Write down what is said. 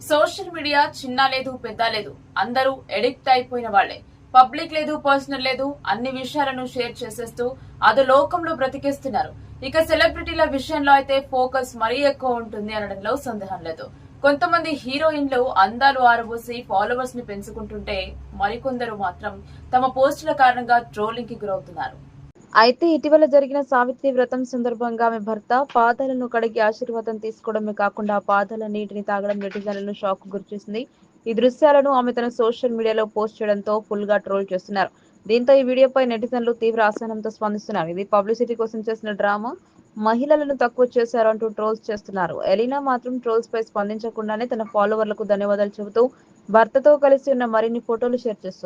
Social media చిన్న లేదు పెద్ద లేదు. అందరూ ఎడిక్ట్ అయిపోయిన వాళ్ళే పబ్లిక్ లేదు పర్సనల్ లేదు అన్ని విషయాలను షేర్ చేసేస్తూ అదో లోకంలో బ్రతికేస్తున్నారు. ఇక సెలబ్రిటీల విషయంలో అయితే ఫోకస్ మరీ ఎక్కువ ఉంటుంది అనడంలో సందేహం లేదు. కొంతమంది హీరోయిన్లు అందాలు ఆరబోసి ఫాలోవర్స్ని పెంచుకుంటుంటే మరికొందరు మాత్రం తమ పోస్టుల కారణంగా ట్రోలింగ్కి గురవుతున్నారు. అయితే ఇటీవల జరిగిన సావిత్రి వ్రతం సందర్భంగా ఆమె భర్త పాదాలను కడిగి ఆశీర్వాదం తీసుకోవడమే కాకుండా పాదాల నీటిని తాగడం నెటిజన్లను షాక్ గురిచేసింది ఈ దృశ్యాలను ఆమె తన సోషల్ మీడియాలో పోస్ట్ చేయడంతో ఫుల్గా ట్రోల్ చేస్తున్నారు. దీంతో ఈ వీడియోపై నెటిజన్లు తీవ్ర అసహనంతో స్పందిస్తున్నారు. ఇది పబ్లిసిటీ కోసం చేసిన డ్రామా. మహిళలను తక్కువ చేశారు అంటూ ట్రోల్స్ చేస్తున్నారు. ఎలీనా మాత్రం ట్రోల్స్ పై స్పందించకుండానే తన ఫాలోవర్లకు ధన్యవాదాలు చెబుతూ భర్తతో కలిసి ఉన్న మరిన్ని ఫోటోలు షేర్ చేస్తుంది.